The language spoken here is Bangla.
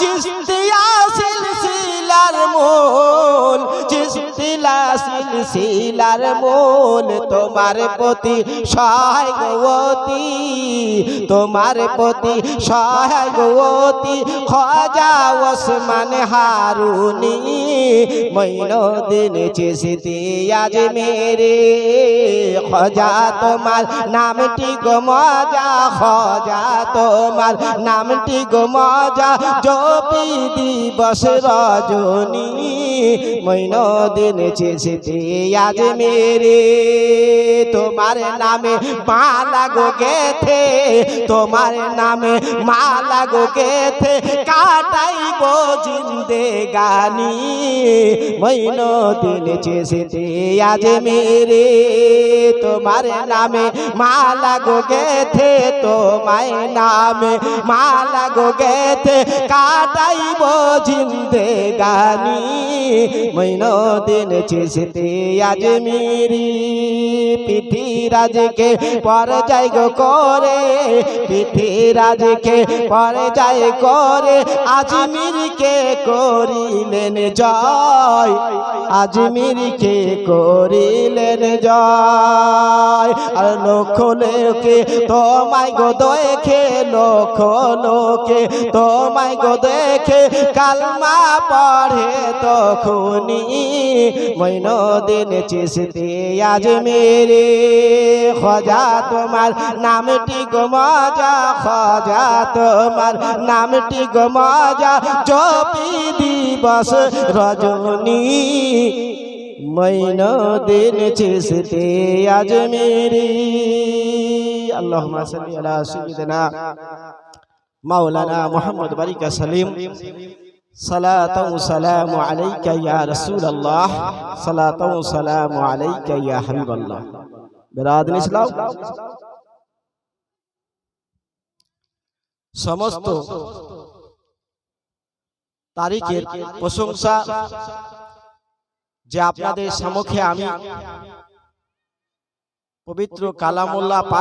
চিস্তিয়া সিলসিলার মোল চিস্তিলা সিলসিলার মূল তোমার প্রতি সহায় গতি তোমার প্রতি সহায় গতি খজা ওসমান হারুনি মৈনদিন চিস্তি আজ মেরে, খজা তোমার নামটি গো মজা, খজা তোমার নামটি গো মজা জপি দিবস রজনী মৈন দিন চেষেতে আজ মেরে তোমার নামে মালা গো গেথে তোমার নামে মালা গো গেথে কাটাইব জিন্দে গানি মৈন দিন চেষেতে আজ মেরে তোমার নামে মালা গো গেথে, তোমায় নামে মালা গো গেথে কাটাইব জিন্দে গানি মৈন দিন চেষতে আজ মেরি। পৃথিরাজকে পর যাই গো করে, পৃথিরাজকে পর যাই করে, আজমিরকে করিলেন জয়, আজমিরকে করিলেন জয়। আর লক্ষ লোকে তোমায় গো দেখে, লক্ষ লোকে তোমায় গো দেখে, কালমা পড়ে তখনি মৈন দিন চেষতে আজ মেরে, খজা তোমার নামটি গো মজা, খজা তোমার নামটি গো মজা, জপি দিবস রজনী। মৈন দিন চেষতে আজ মেরে আল্লাহ সাল্লি আলা সাইয়্যিদিনা মাওলানা মোহাম্মদ বারিকা সালিম। সমস্ত তারিখের প্রশংসা যে আপনাদের সম্মুখে আমি পবিত্র কালামুল্লাহ